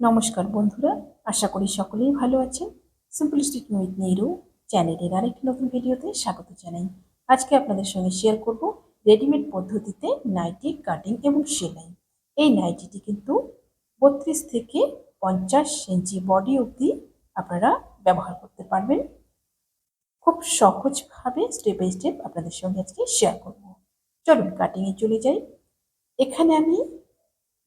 নমস্কার বন্ধুরা, আশা করি সকলেই ভালো আছেন। সিম্পল সিম্পলিস্টিক উইথ নেহরু চ্যানেলের আরেকটি নতুন ভিডিওতে স্বাগত জানাই। আজকে আপনাদের সঙ্গে শেয়ার করব রেডিমেড পদ্ধতিতে নাইটি কাটিং এবং সেলাই। এই নাইটিটি কিন্তু বত্রিশ থেকে পঞ্চাশ ইঞ্চি বডি অবধি আপনারা ব্যবহার করতে পারবেন। খুব সহজভাবে স্টেপ বাই স্টেপ আপনাদের সঙ্গে আজকে শেয়ার করব। চলুন কাটিংয়ে চলে যাই। এখানে আমি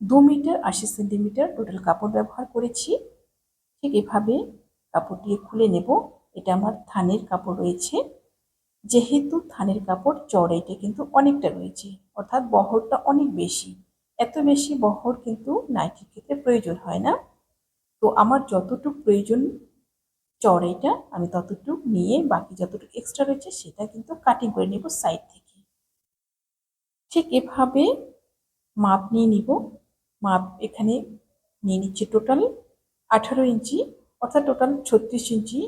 দু মিটার আশি সেন্টিমিটার টোটাল কাপড় ব্যবহার করেছি। ঠিক এভাবে কাপড়টি খুলে নেব। এটা আমার থানের কাপড় রয়েছে। যেহেতু থানের কাপড় চড়াইটা কিন্তু অনেকটা রয়েছে। অর্থাৎ বহরটা অনেক বেশি। এত বেশি বহর কিন্তু নাইটির ক্ষেত্রে প্রয়োজন হয় না। তো আমার যতটুকু প্রয়োজন চড়াইটা আমি ততটুকু নিয়ে বাকি যতটুকু এক্সট্রা রয়েছে সেটা কিন্তু কাটিং করে নেব সাইড থেকে। ঠিক এভাবে মাপ নিয়ে নিব। মাপ এখানে নিয়ে নিচ্ছি টোটাল আঠারো ইঞ্চি, অর্থাৎ টোটাল ছত্রিশ ইঞ্চি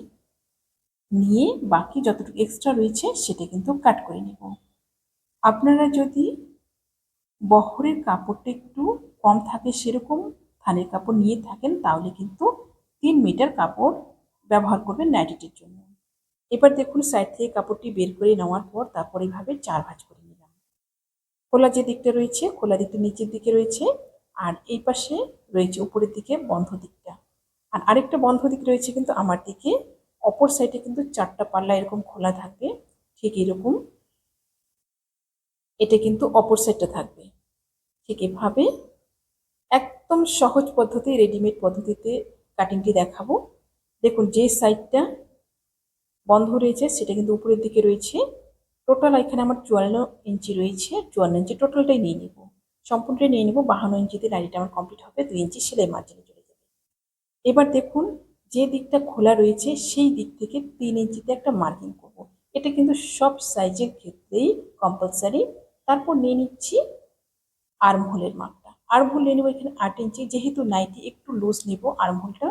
নিয়ে বাকি যতটুকু এক্সট্রা রয়েছে সেটা কিন্তু কাট করে নেব। আপনারা যদি বহরের কাপড়টা একটু কম থাকে সেরকম থানের কাপড় নিয়ে থাকেন, তাহলে কিন্তু তিন মিটার কাপড় ব্যবহার করবেন নাইটিটির জন্য। এবার দেখুন সাইড থেকে কাপড়টি বের করে নেওয়ার পর তারপর এইভাবে চার ভাঁজ করে নিলাম। খোলা যে দিকটা রয়েছে, খোলা দিকটা নিচের দিকে রয়েছে আর এই পাশে রয়েছে উপরের দিকে বন্ধ দিকটা। আর আরেকটা বন্ধ দিক রয়েছে কিন্তু আমার দিকে। অপর সাইডে কিন্তু চারটা পাল্লা এরকম খোলা থাকবে ঠিক এরকম। এটা কিন্তু অপর সাইডটা থাকবে। ঠিক এভাবে একদম সহজ পদ্ধতি রেডিমেড পদ্ধতিতে কাটিংটি দেখাবো। দেখুন যে সাইডটা বন্ধ রয়েছে, সেটা কিন্তু উপরের দিকে রয়েছে। টোটাল এখানে আমার চুয়ান্ন ইঞ্চি রয়েছে। চুয়ান্ন ইঞ্চি টোটালটাই নিয়ে নিব। সম্পূর্ণটাই নিয়ে নেব। বাহান্ন ইঞ্চিতে নাড়িটা আমার কমপ্লিট হবে। দুই ইঞ্চি সেলাই মার্জিনে চলে যাবে। এবার দেখুন, যে দিকটা খোলা রয়েছে, সেই দিক থেকে তিন ইঞ্চিতে একটা মার্কিং করব। এটা কিন্তু সব সাইজের ক্ষেত্রেই কম্পালসারি তারপর নিয়ে নিচ্ছি আর্মহোলের মাপটা আর্মহোল নিয়ে নেব এখানে আট ইঞ্চি। যেহেতু নাইটি একটু লুজ নেব আর্মহোলটা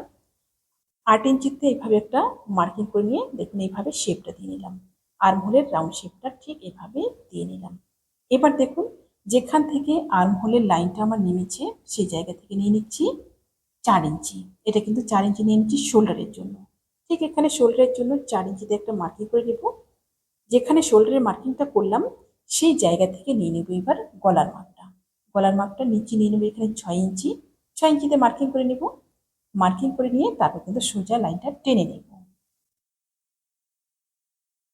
আট ইঞ্চিতে এইভাবে একটা মার্কিং করে নিয়ে দেখুন এইভাবে শেপটা দিয়ে নিলাম। আর্মহোলের রাউন্ড শেপটা ঠিক এভাবে দিয়ে নিলাম। এবার দেখুন যেখান থেকে আর্মহোলের লাইনটা আমার নেমেছে, সেই জায়গা থেকে নিয়ে নিচ্ছি চার ইঞ্চি। এটা কিন্তু চার ইঞ্চি নিয়ে নিচ্ছি শোল্ডারের জন্য। ঠিক এখানে শোল্ডারের জন্য চার ইঞ্চিতে একটা মার্কিং করে নেব। যেখানে শোল্ডারের মার্কিংটা করলাম, সেই জায়গা থেকে নিয়ে নেব এবার গলার মাপটা। গলার মাপটা নিচে নিয়ে নেব এখানে ছয় ইঞ্চি। ছয় ইঞ্চিতে মার্কিং করে নেব। মার্কিং করে নিয়ে তারপর কিন্তু সোজা লাইনটা টেনে নেব।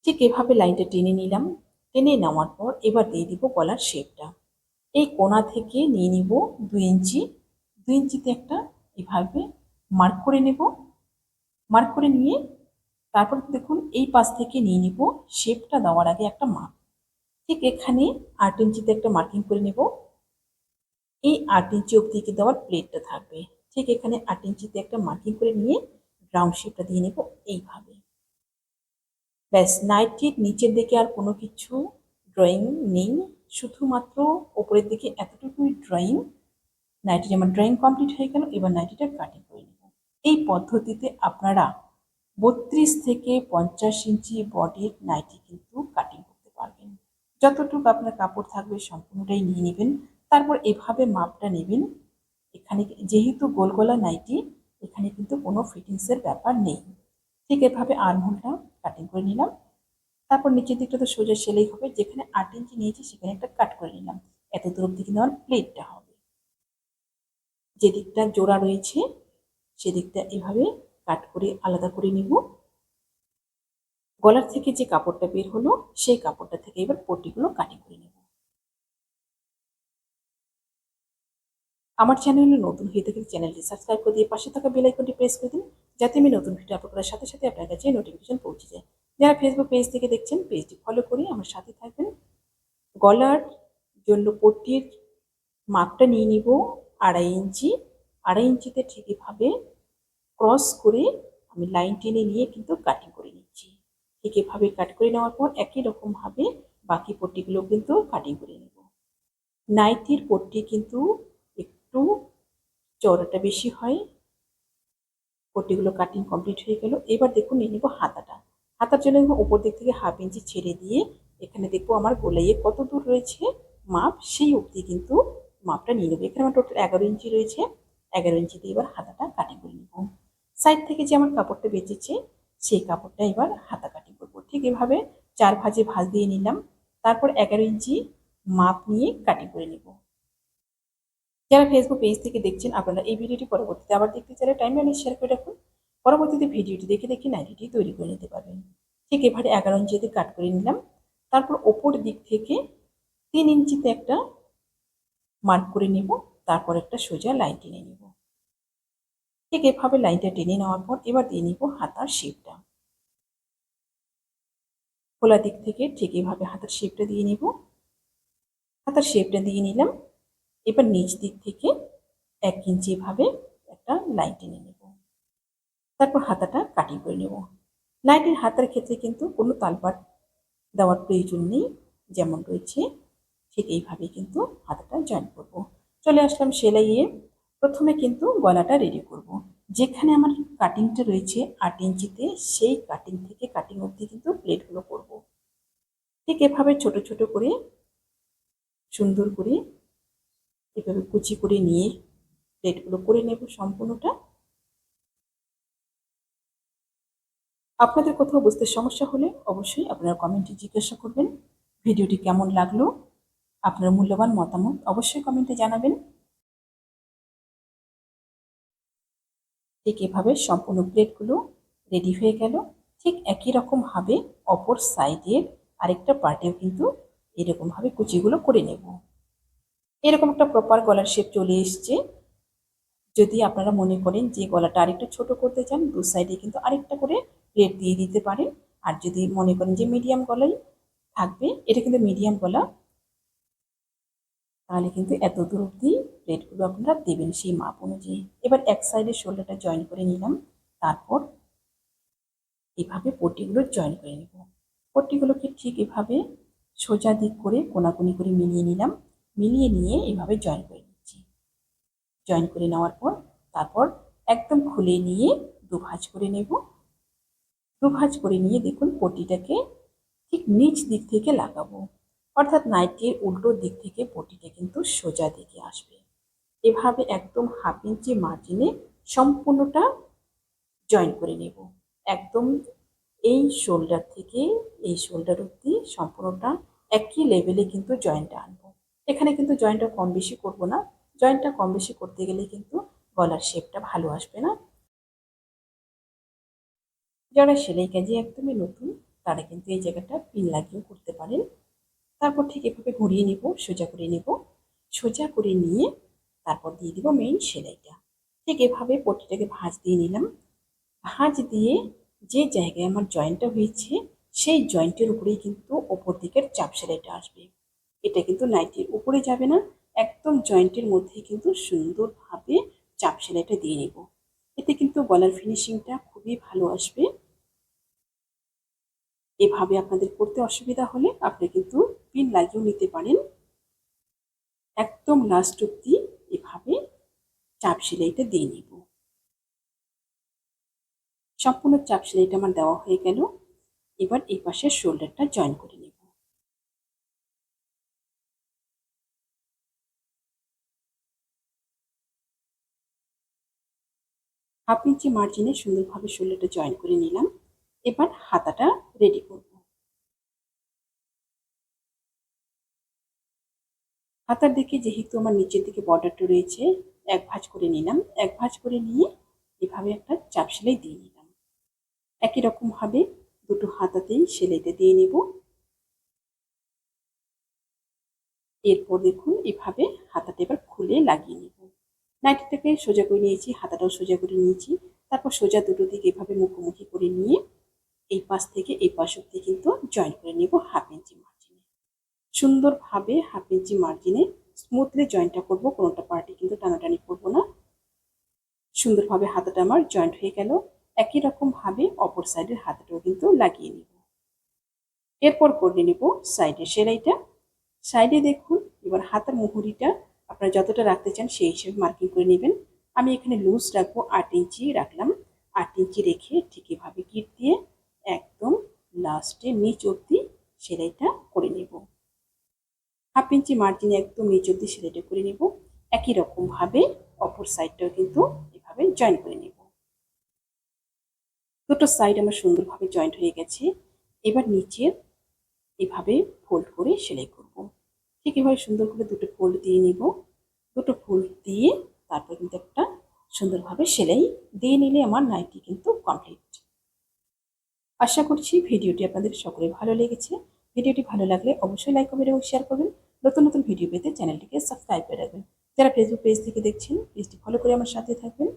ঠিক এভাবে লাইনটা টেনে নিলাম। টেনে নেওয়ার পর এবার দিয়ে দিব গলার শেপটা এই কোনা থেকে নিয়ে নিব দুই ইঞ্চি। দুই ইঞ্চিতে একটা এভাবে মার্ক করে নেব। মার্ক করে নিয়ে তারপর দেখুন এই পাশ থেকে নিয়ে নিব। শেপটা দেওয়ার আগে একটা মাপ ঠিক এখানে আট ইঞ্চিতে একটা মার্কিং করে নেব। এই আট ইঞ্চি অবধি আমার প্লেটটা থাকবে। ঠিক এখানে আট ইঞ্চিতে একটা মার্কিং করে নিয়ে রাউন্ড শেপটা দিয়ে নেব এইভাবে। ব্যাস নাইটির নিচের দিকে আর কোনো কিছু ড্রয়িং নেই। শুধুমাত্র ওপরের দিকে এতটুকুই ড্রয়িং নাইটির আমার ড্রয়িং কমপ্লিট হয়ে গেল, এবার নাইটিটা কাটিং করে নেব। এই পদ্ধতিতে আপনারা বত্রিশ থেকে পঞ্চাশ ইঞ্চি বডির নাইটি কিন্তু কাটিং করতে পারবেন। যতটুকু আপনার কাপড় থাকবে সম্পূর্ণটাই নিয়ে নেবেন। তারপর এভাবে মাপটা নেবেন। এখানে যেহেতু গোলগোলা নাইটি এখানে কিন্তু কোনো ফিটিংসের ব্যাপার নেই। ঠিক এভাবে আর্মহোলটা কাটিং করে নিলাম। তারপর নিচের দিকটা তো সোজা সেলাই হবে, যেখানে আট ইঞ্চি নিয়েছি সেখানে একটা কাট করে নিলাম। এত দূর অব্দি কিন্তু আমার প্লেটটা হবে। যে দিকটা জোড়া রয়েছে, সেদিকটা এভাবে কাট করে আলাদা করে নিব। গলার থেকে যে কাপড়টা বের হলো, সেই কাপড়টা থেকে এবার পট্টিগুলো কাটিং করে নেব। আমার চ্যানেলে নতুন হয়ে থাকে চ্যানেলটি সাবস্ক্রাইব করে দিয়ে পাশে থাকা বেল আইকনটি প্রেস করে দিন, যাতে আমি নতুন ভিডিও আপলোড করার সাথে সাথে আপনার কাছে নোটিফিকেশন পৌঁছে যায়। যারা ফেসবুক পেজ থেকে দেখছেন পেজটি ফলো করে আমার সাথে থাকবেন। গলার জন্য পট্টির মাপটা নিয়ে নিব আড়াই ইঞ্চি। আড়াই ইঞ্চিতে ঠিকইভাবে ক্রস করে আমি লাইন টেনে নিয়ে কিন্তু কাটিং করে নিচ্ছি। ঠিক এভাবে কাট করে নেওয়ার পর একই রকমভাবে বাকি পট্টিগুলো কিন্তু কাটিং করে নেব। নাইটির পট্টি কিন্তু একটু চওড়াটা বেশি হয়। পট্টিগুলো কাটিং কমপ্লিট হয়ে গেল। এবার দেখুন, নিয়ে নেব হাতাটা। হাতার জন্য উপর দিক থেকে হাফ ইঞ্চি ছেড়ে দিয়ে এখানে দেখব আমার গোলাইয়ে কত দূর রয়েছে মাপ, সেই অবধি কিন্তু মাপটা নিয়ে নেব। এখানে আমার টোটাল এগারো ইঞ্চি রয়েছে। এগারো ইঞ্চি দিয়ে এবার হাতাটা কাটি করে নিব। সাইড থেকে যে আমার কাপড়টা বেঁচেছে, সেই কাপড়টা এবার হাতা কাটি করব। ঠিক এভাবে চার ভাজে ভাজ দিয়ে নিলাম। তারপর এগারো ইঞ্চি মাপ নিয়ে কাটি করে নিব। যারা ফেসবুক পেজ থেকে দেখছেন, আপনারা এই ভিডিওটি পরবর্তীতে আবার দেখতে চাইলে টাইম লাইনে শেয়ার করে রাখুন। পরবর্তীতে ভিডিওটি দেখে দেখে নাইটিটি তৈরি করে নিতে পারবেন। ঠিক এভাবে এগারো ইঞ্চিতে কাট করে নিলাম। তারপর ওপর দিক থেকে তিন ইঞ্চিতে একটা মার্ক করে নিব। তারপর একটা সোজা লাইন টেনে নিব। ঠিক এভাবে লাইনটা টেনে নেওয়ার পর এবার দিয়ে নিব হাতার শেপটা। খোলা দিক থেকে ঠিক এভাবে হাতার শেপটা দিয়ে নিব। হাতার শেপটা দিয়ে নিলাম। এবার নিচ দিক থেকে এক ইঞ্চি ভাবে একটা লাইন টেনে নেব। তারপর হাতাটা কাটিং করে নেব লাইটের হাতার ক্ষেত্রে কিন্তু কোনো তালপাট দেওয়ার প্রয়োজন নেই, যেমন রয়েছে, ঠিক এইভাবে কিন্তু হাতাটা জয়েন করব চলে আসলাম সেলাইয়ে প্রথমে কিন্তু গলাটা রেডি করব। যেখানে আমার কাটিংটা রয়েছে আট ইঞ্চিতে, সেই কাটিং থেকে কাটিং অবধি কিন্তু প্লেটগুলো করব। ঠিক এভাবে ছোট ছোট করে, সুন্দর করে এভাবে কুচি করে নিয়ে প্লেটগুলো করে নেব সম্পূর্ণটা আপনাদের কোথাও বুঝতে সমস্যা হলে অবশ্যই আপনারা কমেন্টে জিজ্ঞাসা করবেন। ভিডিওটি কেমন লাগল? আপনার মূল্যবান মতামত অবশ্যই কমেন্টে জানাবেন। ঠিক এভাবে সম্পূর্ণ প্লেটগুলো রেডি হয়ে গেল। ঠিক একই রকমভাবে অপর সাইডের আরেকটা পার্টেও কিন্তু এরকমভাবে কুচিগুলো করে নেব। এরকম একটা প্রপার গলার শেপ চলে এসছে। যদি আপনারা মনে করেন যে গলাটা আরেকটা ছোট করতে চান, দু সাইডে কিন্তু আরেকটা করে প্লেট দিয়ে দিতে পারেন। আর যদি মনে করেন যে মিডিয়াম গলাই থাকবে, এটা কিন্তু মিডিয়াম গলা তাহলে কিন্তু এত দূর অব্দি প্লেটগুলো আপনারা দেবেন সেই মাপ অনুযায়ী। এবার এক সাইডে শোল্ডারটা জয়েন করে নিলাম, তারপর এভাবে পট্টিগুলো জয়েন করে নেব। পট্টিগুলোকে ঠিক এভাবে সোজা দিক করে কোনাকুনি করে মিলিয়ে নিলাম, মিলিয়ে নিয়ে এভাবে জয়েন করে নিচ্ছি। জয়েন করে নেওয়ার পর তারপর একদম খুলে নিয়ে দু ভাঁজ করে নেব। দু ভাঁজ করে নিয়ে দেখুন পটিটাকে ঠিক নিচ দিক থেকে লাগাবো। অর্থাৎ নাইটির উল্টো দিক থেকে পটিটা কিন্তু সোজা দিকে আসবে। এভাবে একদম হাফ ইঞ্চি মার্জিনে সম্পূর্ণটা জয়েন করে নেব। একদম এই শোল্ডার থেকে এই শোল্ডার অব্দি সম্পূর্ণটা একই লেভেলে কিন্তু জয়েন্টটা আনব। এখানে কিন্তু জয়েন্টটা কম বেশি করব না। জয়েন্টটা কম বেশি করতে গেলে কিন্তু গলার শেপটা ভালো আসবে না। যারা সেলাই কাজে একদমই নতুন, তারা কিন্তু এই জায়গাটা পিন লাগিয়েও করতে পারেন। তারপর ঠিক এভাবে ঘুরিয়ে নেব, সোজা করে নেব। সোজা করে নিয়ে তারপর দিয়ে দিব মেইন সেলাইটা। ঠিক এভাবে পটিটাকে ভাঁজ দিয়ে নিলাম। ভাঁজ দিয়ে যে জায়গায় আমার জয়েন্টটা হয়েছে, সেই জয়েন্টের উপরেই কিন্তু ওপর দিকের চাপ সেলাইটা আসবে। এটা কিন্তু নাইটির উপরে যাবে না, একদম জয়েন্টের মধ্যে কিন্তু সুন্দরভাবে চাপ সেলাইটা দিয়ে নেব। এতে কিন্তু গলার ফিনিশিংটা খুবই ভালো আসবে। এভাবে আপনাদের করতে অসুবিধা হলে আপনি কিন্তু পিন লাগিয়েও নিতে পারেন। একদম লাস্ট অব্দি এভাবে চাপ সেলাইটা দিয়ে নিব। সম্পূর্ণ চাপ সেলাইটা আমার দেওয়া হয়ে গেল। এবার এই পাশের শোল্ডারটা জয়েন করে নেব। হাফ ইঞ্চি মার্জিনে সুন্দরভাবে শোল্ডারটা জয়েন করে নিলাম এবার হাতাটা রেডি করব। হাতার দিকে যেহেতু আমার নিচের দিকে বর্ডারটা রয়েছে, এক ভাঁজ করে নিলাম। এক ভাঁজ করে নিয়ে এভাবে একটা চাপ সেলাই দিয়ে নিলাম। একই রকমভাবে দুটো হাতাতেই সেলাইটা দিয়ে নেব। এরপর দেখুন, এভাবে হাতাটা এবার খুলে লাগিয়ে নেব। নাইটিটাকে সোজা করে নিয়েছি, হাতাটাও সোজা করে নিয়েছি। তারপর সোজা দুটো দিকে এভাবে মুখোমুখি করে নিয়ে পাশ থেকে এই পাশ অব্দি কিন্তু জয়েন করে নেব হাফ ইঞ্চি মার্জিনে সুন্দরভাবে হাফ ইঞ্চি মার্জিনে স্মুথলি জয়েন্টটা করব, কোনোটা পার্টি কিন্তু টানাটানি করব না। সুন্দরভাবে হাতাটা আমার জয়েন্ট হয়ে গেল। একই রকমভাবে অপর সাইডের হাতাটাও কিন্তু লাগিয়ে নিব। এরপর করে নেব সাইডের সেলাইটা। সাইডে দেখুন, এবার হাতার মুহুরিটা আপনারা যতটা রাখতে চান সেই হিসেবে মার্কিং করে নেবেন। আমি এখানে লুজ রাখব আট ইঞ্চি, রাখলাম। আট ইঞ্চি রেখে ঠিক এভাবে কিট দিয়ে একদম লাস্টে নিচ অব্দি সেলাইটা করে নেব। হাফ ইঞ্চি মার্জিনে একদম নিচ অব্দি সেলাইটা করে নেব। একই রকমভাবে অপর সাইডটাও কিন্তু এভাবে জয়েন করে নেব। দুটো সাইড আমার সুন্দরভাবে জয়েন্ট হয়ে গেছে। এবার নিচের এভাবে ফোল্ড করে সেলাই করব। ঠিক এভাবে সুন্দর করে দুটো ফোল্ড দিয়ে নিব। দুটো ফোল্ড দিয়ে তারপর কিন্তু একটা সুন্দরভাবে সেলাই দিয়ে নিলে আমার নাইটি কিন্তু কমপ্লিট আশা করছি ভিডিওটি আপনাদের সকলে ভালো লেগেছে। ভিডিওটি ভালো লাগলে অবশ্যই লাইক করবেন এবং শেয়ার করবেন। নতুন নতুন ভিডিও পেতে চ্যানেলটিকে সাবস্ক্রাইব করে রাখবেন। যারা ফেসবুক পেজ থেকে দেখছেন পেজটি ফলো করে আমার সাথে থাকবেন।